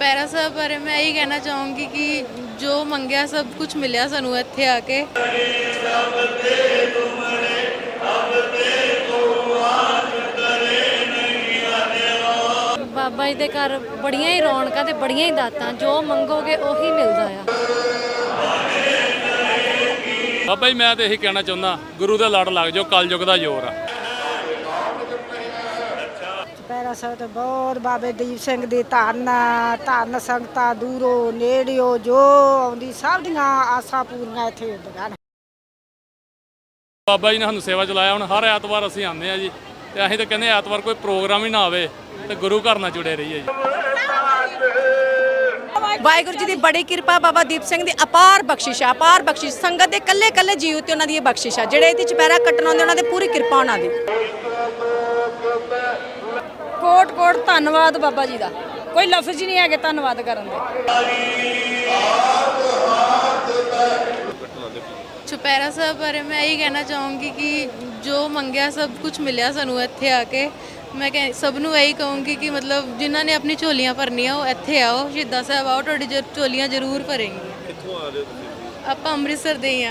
ਚੁਪਹਿਰਾ ਸਾਹਿਬ ਬਾਰੇ ਮੈਂ ਇਹੀ ਕਹਿਣਾ ਚਾਹੂੰਗੀ ਕਿ ਜੋ ਮੰਗਿਆ ਸਭ ਕੁਝ ਮਿਲਿਆ ਸਾਨੂੰ ਇੱਥੇ ਆ ਕੇ। ਬਾਬਾ ਜੀ ਦੇ ਘਰ ਬੜੀਆਂ ਹੀ ਰੌਣਕਾਂ ਤੇ ਬੜੀਆਂ ਹੀ ਦਾਤਾਂ ਜੋ ਮੰਗੋਗੇ ਉਹੀ ਮਿਲਦਾ ਆ। ਬਾਬਾ ਜੀ ਮੈਂ ਤਾਂ ਇਹੀ ਕਹਿਣਾ ਚਾਹੁੰਦਾ ਗੁਰੂ ਦਾ ਲੜ ਲੱਗ ਜਾਓ ਕਲਯੁਗ ਦਾ ਜ਼ੋਰ ਆ। ਚੁਪਹਿਰਾ ਸਾਹਿਬ ਤੇ ਬਹੁਤ ਬਾਬੇ ਦੀਪ ਸਿੰਘ ਦੀ ਧੰਨ ਧੰਨ ਸੰਗਤਾਂ ਦੂਰੋਂ ਨੇੜਿਓ ਜੋ ਆਉਂਦੀ ਸਭ ਦੀਆਂ ਆਸਾਂ ਪੂਰੀਆਂ ਇੱਥੇ ਹੁੰਦੀਆਂ ਨੇ। ਬਾਬਾ ਜੀ ਨੇ ਸਾਨੂੰ ਸੇਵਾ ਚਲਾਇਆ ਹੁਣ ਹਰ ਐਤਵਾਰ ਅਸੀਂ ਆਉਂਦੇ ਆ ਜੀ ਤੇ ਅਸੀਂ ਤਾਂ ਕਹਿੰਦੇ ਐਤਵਾਰ ਕੋਈ ਪ੍ਰੋਗਰਾਮ ਹੀ ਨਾ ਆਵੇ ਤੇ ਗੁਰੂ ਘਰ ਨਾਲ ਜੁੜੇ ਰਹੀਏ ਜੀ। ਵਾਹਿਗੁਰੂ ਜੀ ਦੀ ਬੜੀ ਕਿਰਪਾ ਬਾਬਾ ਦੀਪ ਸਿੰਘ ਦੀ ਅਪਾਰ ਬਖਸ਼ਿਸ਼ ਆ ਅਪਾਰ ਬਖਸ਼ਿਸ਼। ਸੰਗਤ ਦੇ ਕੱਲੇ ਕੱਲੇ ਜੀਵ ਤੇ ਉਹਨਾਂ ਦੀ ਇਹ ਬਖਸ਼ਿਸ਼ ਆ ਜਿਹੜੇ ਇਹਦੇ ਚੁਪਹਿਰਾ ਕੱਟਣ ਆਉਂਦੇ ਉਹਨਾਂ ਦੇ ਪੂਰੀ ਕਿਰਪਾ ਉਹਨਾਂ ਦੀ। ਕੋਟ ਕੋਟ ਧੰਨਵਾਦ ਬਾਬਾ ਜੀ ਦਾ। ਕੋਈ ਲਫ਼ਜ਼ ਹੀ ਨਹੀਂ ਹੈਗੇ ਧੰਨਵਾਦ ਕਰਨ ਦੇ। ਚੁਪਹਿਰਾ ਸਾਹਿਬ ਬਾਰੇ ਮੈਂ ਇਹੀ ਕਹਿਣਾ ਚਾਹੂੰਗੀ ਕਿ ਜੋ ਮੰਗਿਆ ਸਭ ਕੁਝ ਮਿਲਿਆ ਸਾਨੂੰ ਇੱਥੇ ਆ ਕੇ। ਮੈਂ ਕਹਿ ਸਭ ਨੂੰ ਇਹੀ ਕਹੂੰਗੀ ਕਿ ਮਤਲਬ ਜਿਨ੍ਹਾਂ ਨੇ ਆਪਣੀ ਝੋਲੀਆਂ ਭਰਨੀਆਂ ਉਹ ਇੱਥੇ ਆਓ। ਸ਼ਹੀਦਾਂ ਸਾਹਿਬ ਆਓ ਤੁਹਾਡੀ ਜ- ਝੋਲੀਆਂ ਜ਼ਰੂਰ ਭਰੇਂਗੀ ਕਿੱਥੋਂ ਆ ਰਹੇ ਹੋ ਤੁਸੀਂ? ਆਪਾਂ ਅੰਮ੍ਰਿਤਸਰ ਦੇ ਹੀ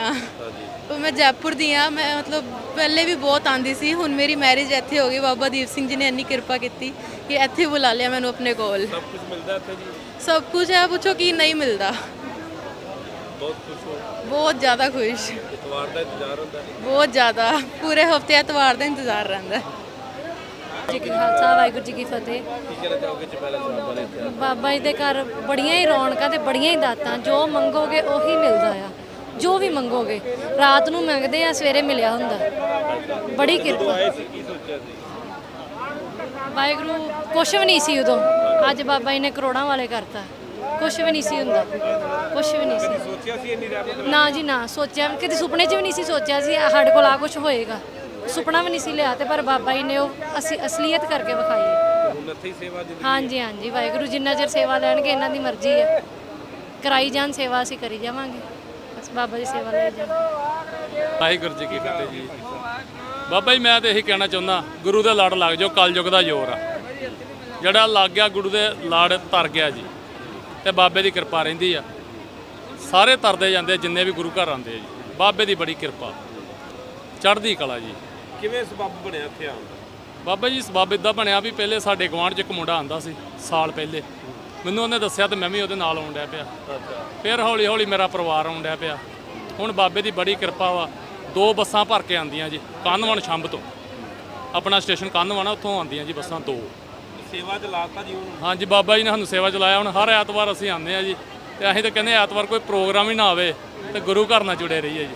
ਪਰ ਮੈਂ ਜੈਪੁਰ ਦੀ ਹਾਂ। ਮੈਂ ਮਤਲਬ ਪਹਿਲੇ ਵੀ ਬਹੁਤ ਆਂਦੀ ਸੀ। ਹੁਣ ਮੇਰੀ ਮੈਰਿਜ ਇੱਥੇ ਹੋ ਗਈ। ਬਾਬਾ ਦੀਪ ਸਿੰਘ ਜੀ ਨੇ ਇੰਨੀ ਕਿਰਪਾ ਕੀਤੀ ਕਿ ਇੱਥੇ ਬੁਲਾ ਲਿਆ ਮੈਨੂੰ ਆਪਣੇ ਕੋਲ। ਸਭ ਕੁਝ ਮਿਲਦਾ ਇੱਥੇ ਜੀ? ਸਭ ਕੁਝ ਹੈ। ਪੁੱਛੋ ਕੀ ਨਹੀਂ ਮਿਲਦਾ। ਬਹੁਤ ਖੁਸ਼ ਹੋ। ਬਹੁਤ ਜ਼ਿਆਦਾ ਖੁਸ਼। ਇਤਵਾਰ ਦਾ ਇੰਤਜ਼ਾਰ ਹੁੰਦਾ। ਬਹੁਤ ਜ਼ਿਆਦਾ। ਪੂਰੇ ਹਫ਼ਤੇ ਐਤਵਾਰ ਦਾ ਇੰਤਜ਼ਾਰ ਰਹਿੰਦਾ। ਹੈ। ਜੀ ਕੀ ਖਾਲਸਾ ਵਾਹਿਗੁਰੂ ਜੀ ਕੀ ਫਤਿਹ? ਬਾਬਾ ਜੀ ਦੇ ਘਰ ਬੜੀਆਂ ਹੀ ਰੌਣਕਾਂ ਤੇ ਬੜੀਆਂ ਹੀ ਦਾਤਾਂ ਜੋ ਮੰਗੋਗੇ ਉਹੀ ਮਿਲਦਾ ਆ। ਜੋ ਵੀ ਮੰਗੋਗੇ ਰਾਤ ਨੂੰ ਮੰਗਦੇ ਆ ਸਵੇਰੇ ਮਿਲਿਆ ਹੁੰਦਾ। ਬੜੀ ਕਿਰਪਾ। ਵਾਹਿਗੁਰੂ ਕੁਛ ਵੀ ਨਹੀਂ ਸੀ ਉਦੋਂ। ਅੱਜ ਬਾਬਾ ਜੀ ਨੇ ਕਰੋੜਾਂ ਵਾਲੇ ਕਰਤਾ। ਕੁਛ ਵੀ ਨਹੀਂ ਸੀ ਹੁੰਦਾ। ਕੁਛ ਵੀ ਨਹੀਂ ਸੀ। ਸੋਚਿਆ ਸੀ ਇੰਨੀ ਰਹਿਮਤ ਨਾ? ਜੀ ਨਾ। ਸੋਚਿਆ ਕਦੇ ਸੁਪਨੇ 'ਚ ਵੀ ਨਹੀਂ ਸੀ ਸੋਚਿਆ ਸੀ ਸਾਡੇ ਕੋਲ ਆ ਕੁਝ ਹੋਏਗਾ। ਸੁਪਨਾ ਵੀ ਨਹੀਂ ਸੀ ਲਿਆ ਤੇ ਪਰ ਬਾਬਾ ਜੀ ਨੇ ਉਹ ਅਸੀਂ ਅਸਲੀਅਤ ਕਰਕੇ ਵਿਖਾਈ ਹੈ। ਹੁਣ ਇੱਥੇ ਹੀ ਸੇਵਾ ਦੀ ਹਾਂਜੀ ਹਾਂਜੀ ਵਾਹਿਗੁਰੂ ਜਿੰਨਾ ਚਿਰ ਸੇਵਾ ਲੈਣਗੇ ਇਹਨਾਂ ਦੀ ਮਰਜ਼ੀ ਹੈ। ਕਰਾਈ ਜਾਣ ਸੇਵਾ ਅਸੀਂ ਕਰੀ ਜਾਵਾਂਗੇ। ਬਸ ਬਾਬਾ ਦੀ ਸੇਵਾ ਲਈ ਜਾਵਾਂਗੇ ਵਾਹਿਗੁਰੂ ਜੀ ਕੀ ਫਤਿਹ ਜੀ। ਬਾਬਾ ਜੀ ਮੈਂ ਤਾਂ ਇਹੀ ਕਹਿਣਾ ਚਾਹੁੰਦਾ ਗੁਰੂ ਦੇ ਲੜ ਲੱਗ ਜਾਓ ਕਲਯੁਗ ਦਾ ਜ਼ੋਰ ਆ। ਜਿਹੜਾ ਲੱਗ ਗਿਆ ਗੁਰੂ ਦੇ ਲੜ ਤਰ ਗਿਆ ਜੀ ਤੇ ਬਾਬੇ ਦੀ ਕਿਰਪਾ ਰਹਿੰਦੀ ਆ। ਸਾਰੇ ਤਰਦੇ ਜਾਂਦੇ ਜਿੰਨੇ ਵੀ ਗੁਰੂ ਘਰ ਆਉਂਦੇ ਆ ਜੀ। ਬਾਬੇ ਦੀ ਬੜੀ ਕਿਰਪਾ। ਚੜ੍ਹਦੀ ਕਲਾ ਜੀ। ਕਿਵੇਂ ਸਬੱਬ ਬਣਿਆ ਇੱਥੇ ਆਉਣ ਦਾ? ਬਾਬਾ ਜੀ ਸਬੱਬ ਇਦਾਂ ਬਣਿਆ ਵੀ ਪਹਿਲੇ ਸਾਡੇ ਗੁਆਂਢ 'ਚ ਇੱਕ ਮੁੰਡਾ ਆਂਦਾ ਸੀ ਸਾਲ ਪਹਿਲੇ। ਮੈਨੂੰ ਉਹਨੇ ਦੱਸਿਆ ਤੇ ਮੈਂ ਵੀ ਉਹਦੇ ਨਾਲ ਆਉਣ ਡਿਆ ਪਿਆ। ਅੱਛਾ। ਫਿਰ ਹੌਲੀ ਹੌਲੀ ਮੇਰਾ ਪਰਿਵਾਰ ਆਉਣ ਡਿਆ ਪਿਆ। ਹੁਣ ਬਾਬੇ ਦੀ ਬੜੀ ਕਿਰਪਾ ਵਾ। ਦੋ ਬੱਸਾਂ ਭਰ ਕੇ ਆਂਦੀਆਂ ਜੀ ਕੰਨਵਣ ਛੰਭ ਤੋਂ। ਆਪਣਾ ਸਟੇਸ਼ਨ ਕੰਨਵਣ ਆ ਉੱਥੋਂ ਆਂਦੀਆਂ ਜੀ ਬੱਸਾਂ ਦੋ। ਸੇਵਾ ਚ ਲਾਤਾ ਜੀ ਉਹਨੂੰ? ਹਾਂਜੀ ਬਾਬਾ ਜੀ ਨੇ ਸਾਨੂੰ ਸੇਵਾ ਚਲਾਇਆ। ਹੁਣ ਹਰ ਐਤਵਾਰ ਅਸੀਂ ਆਉਂਦੇ ਆ ਜੀ। ਤੇ ਅਸੀਂ ਤਾਂ ਕਹਿੰਦੇ ਐਤਵਾਰ ਕੋਈ ਪ੍ਰੋਗਰਾਮ ਹੀ ਨਾ ਆਵੇ ਤੇ ਗੁਰੂ ਘਰ ਨਾਲ ਜੁੜੇ ਰਹੀਏ ਜੀ।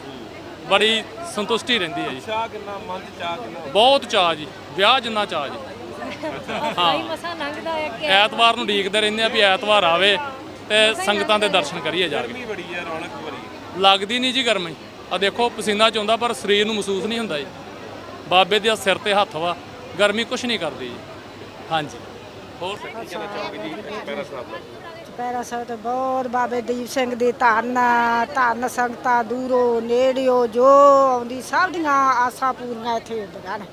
ਬੜੀ ਸੰਤੁਸ਼ਟੀ ਰਹਿੰਦੀ ਹੈ ਜੀ। ਚਾਹ ਕਿੰਨਾ ਮਨ ਚ ਚਾਹ ਕਿੰਨਾ ਬਹੁਤ ਚਾਅ ਜੀ ਵਿਆਹ ਜਿੰਨਾ ਚਾਅ ਜੀ। ਕਈ ਮਸਾ ਲੰਘਦਾ ਹੈ ਕਿ ਐਤਵਾਰ ਨੂੰ ਡੀਕਦੇ ਰਹਿੰਦੇ ਆ ਵੀ ਐਤਵਾਰ ਆਵੇ ਤੇ ਸੰਗਤਾਂ ਦੇ ਦਰਸ਼ਨ ਕਰੀਏ ਜਾ ਕੇ। ਗਰਮੀ ਬੜੀ ਹੈ ਰੌਣਕ ਬੜੀ ਹੈ। ਲੱਗਦੀ ਨਹੀਂ ਜੀ ਗਰਮੀ। ਆ ਦੇਖੋ ਪਸੀਨਾ ਚੋਂਦਾ ਪਰ ਸਰੀਰ ਨੂੰ ਮਹਿਸੂਸ ਨਹੀਂ ਹੁੰਦਾ ਜੀ। ਬਾਬੇ ਦੇ ਸਿਰ ਤੇ ਹੱਥ ਵਾ ਗਰਮੀ ਕੁਛ ਨਹੀਂ ਕਰਦੀ ਜੀ। ਹਾਂਜੀ। ਹੋਰ? ਕੀ ਕਹਿਣਾ ਚੁਪਹਿਰਾ ਸਾਹਿਬ ਤੇ ਬਹੁਤ ਬਾਬੇ ਦੀਪ ਸਿੰਘ ਦੀ ਧੰਨ ਧੰਨ ਸੰਗਤਾਂ ਦੂਰੋਂ ਨੇੜਿਓ ਜੋ ਆਉਂਦੀ ਸਭ ਦੀਆਂ ਆਸਾਂ ਪੂਰੀਆਂ ਇੱਥੇ ਹੁੰਦੀਆਂ ਨੇ।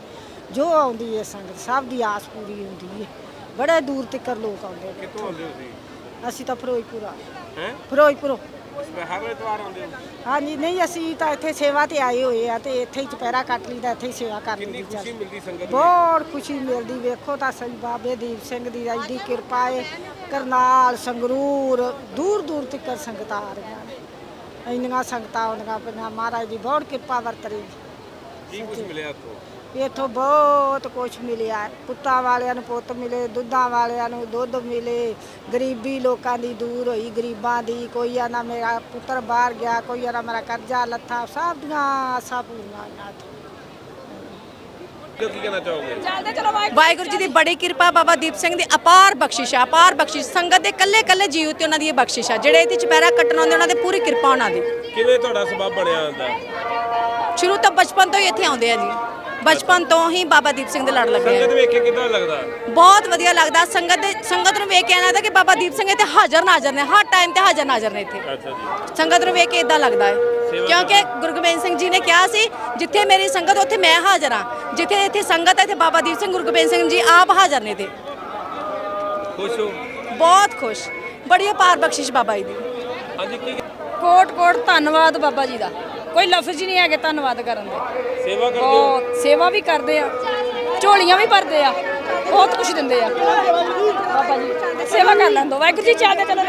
ਜੋ ਆਉਂਦੀ ਹੈ ਸੰਗਤ ਸਭ ਦੀ ਆਸ ਪੂਰੀ ਹੁੰਦੀ ਹੈ ਬੜੇ ਦੂਰ ਤੱਕ ਲੋਕ ਆਉਂਦੇ ਨੇ ਕਿੱਥੋਂ ਆਉਂਦੇ ਹੋ ਤੁਸੀਂ? ਅਸੀਂ ਤਾਂ ਫਿਰੋਜ਼ਪੁਰ ਆ। ਹੈ? ਫਿਰੋਜ਼ਪੁਰੋਂ। ਹਰ ਆਉਂਦੇ ਹੋ। ਹਾਂਜੀ ਨਹੀਂ ਅਸੀਂ ਤਾਂ ਇੱਥੇ ਸੇਵਾ ਤੇ ਆਏ ਹੋਏ ਆ ਤੇ ਇੱਥੇ ਹੀ ਚੁਪਹਿਰਾ ਕੱਟ ਲਈਦਾ ਇੱਥੇ ਹੀ ਸੇਵਾ ਕਰ ਕਿੰਨੀ ਲਈਦੀ ਖੁਸ਼ੀ ਮਿਲਦੀ ਸੰਗਤ ਨੂੰ? ਬਹੁਤ ਖੁਸ਼ੀ ਮਿਲਦੀ ਵੇਖੋ ਤਾਂ ਸਹੀ ਬਾਬੇ ਦੀਪ ਸਿੰਘ ਦੀ ਐਡੀ ਕਿਰਪਾ ਹੈ ਕਰਨਾਲ ਸੰਗਰੂਰ ਦੂਰ ਦੂਰ ਤੱਕ ਸੰਗਤਾਂ ਆ ਰਹੀਆਂ ਨੇ। ਇੰਨੀਆਂ ਸੰਗਤਾਂ ਆਉਂਦੀਆਂ ਪਈਆਂ ਮਹਾਰਾਜ ਦੀ ਬਹੁਤ ਕਿਰਪਾ ਵਰਤ ਰਹੀ। ਕੀ ਕੁਝ ਮਿਲਿਆ ਇੱਥੋਂ? ਇੱਥੋਂ ਬਹੁਤ ਕੁਝ ਮਿਲਿਆ। ਪੁੱਤਾਂ ਵਾਲਿਆਂ ਨੂੰ ਪੁੱਤ ਮਿਲੇ ਦੁੱਧਾਂ ਵਾਲਿਆਂ ਨੂੰ ਦੁੱਧ ਮਿਲੇ। ਗਰੀਬੀ ਲੋਕਾਂ ਦੀ ਦੂਰ ਹੋਈ ਗਰੀਬਾਂ ਦੀ ਕੋਈ ਆਨਾ ਮੇਰਾ ਪੁੱਤਰ ਬਾਹਰ ਗਿਆ ਕੋਈ ਆਨਾ ਮੇਰਾ ਕਰਜ਼ਾ ਲੱਥਾ ਸਭ ਦੀਆਂ ਆਸਾਂ ਪੂਰੀਆਂ ਹੋਈਆਂ ਇੱਥੇ। ਕੀ ਕਹਿਣਾ ਚਾਹੋਗੇ? ਵਾਹਿਗੁਰੂ ਜੀ ਦੀ ਬੜੀ ਕਿਰਪਾ ਬਾਬਾ ਦੀਪ ਸਿੰਘ ਦੀ ਅਪਾਰ ਬਖਸ਼ਿਸ਼ ਆ ਅਪਾਰ ਬਖਸ਼ਿਸ਼। ਸੰਗਤ ਦੇ ਕੱਲੇ ਕੱਲੇ ਜੀਵ ਤੇ ਉਹਨਾਂ ਦੀ ਇਹ ਬਖਸ਼ਿਸ਼ ਆ। ਜਿਹੜੇ ਇਹਦੇ ਚੁਪਹਿਰਾ ਕੱਟਣ ਆਉਂਦੇ ਉਹਨਾਂ ਦੇ ਪੂਰੀ ਕਿਰਪਾ ਉਹਨਾਂ ਦੀ। ਕਿਵੇਂ ਤੁਹਾਡਾ ਸਬੱਬ ਬਣਿਆ ਹੁੰਦਾ? ਸ਼ੁਰੂ ਤੋਂ ਬਚਪਨ ਤੋਂ ਹੀ ਇੱਥੇ ਆਉਂਦੇ ਆ ਜੀ। ਬਚਪਨ ਤੋਂ ਹੀ ਬਾਬਾ ਦੀਪ ਸਿੰਘ ਦੇ ਲੜ ਲੱਗੇ ਆ। ਸੰਗਤ ਵੇਖ ਕੇ ਕਿਦਾਂ ਲੱਗਦਾ? ਬਹੁਤ ਵਧੀਆ ਲੱਗਦਾ। ਸੰਗਤ ਦੇ ਸੰਗਤ ਨੂੰ ਵੇਖ ਕੇ ਆਣਾ ਦਾ ਕਿ ਬਾਬਾ ਦੀਪ ਸਿੰਘ ਇੱਥੇ ਹਾਜ਼ਰ ਨਾਜ਼ਰ ਨੇ। ਹਰ ਟਾਈਮ ਤੇ ਹਾਜ਼ਰ ਨਾਜ਼ਰ ਨੇ ਇੱਥੇ। ਅੱਛਾ ਜੀ। ਸੰਗਤ ਨੂੰ ਵੇਖ ਕੇ ਇਦਾਂ ਲੱਗਦਾ ਹੈ। ਕਿਉਂਕਿ ਗੁਰੂ ਗੋਬਿੰਦ ਸਿੰਘ ਜੀ ਨੇ ਕਿਹਾ ਸੀ ਜਿੱਥੇ ਮੇਰੀ ਸੰਗਤ ਉੱਥੇ ਮੈਂ ਹਾਜ਼ਰ ਹਾਂ। ਜਿੱਥੇ ਇੱਥੇ ਸੰਗਤ ਹੈ ਇੱਥੇ ਬਾਬਾ ਦੀਪ ਸਿੰਘ ਗੁਰੂ ਗੋਬਿੰਦ ਸਿੰਘ ਜੀ ਆਪ ਹਾਜ਼ਰ ਨੇ ਤੇ ਖੁਸ਼ ਹੋ? ਬਹੁਤ ਖੁਸ਼। ਬੜੀ ਅਪਾਰ ਬਖਸ਼ਿਸ਼ ਬਾਬਾ ਜੀ ਦੀ। ਹਾਂਜੀ ਕੀ ਕੋਟ ਕੋਟ ਧੰਨਵਾਦ ਬਾਬਾ ਜੀ ਦਾ। ਕੋਈ ਲਫ਼ਜ਼ ਹੀ ਨਹੀਂ ਹੈਗੇ ਧੰਨਵਾਦ ਕਰਨ ਦੇ। ਸੇਵਾ ਕਰਦੇ ਹੋ? ਬਹੁਤ ਸੇਵਾ ਵੀ ਕਰਦੇ ਆ। ਝੋਲੀਆਂ ਵੀ ਭਰਦੇ ਆ। ਬਹੁਤ ਕੁਝ ਦਿੰਦੇ ਆ। ਬਾਬਾ ਜੀ ਸੇਵਾ ਕਰ ਲੈਂਦੋ ਵਾਹਿਗੁਰੂ ਜੀ ਚਾਹਦੇ ਚਲੋ।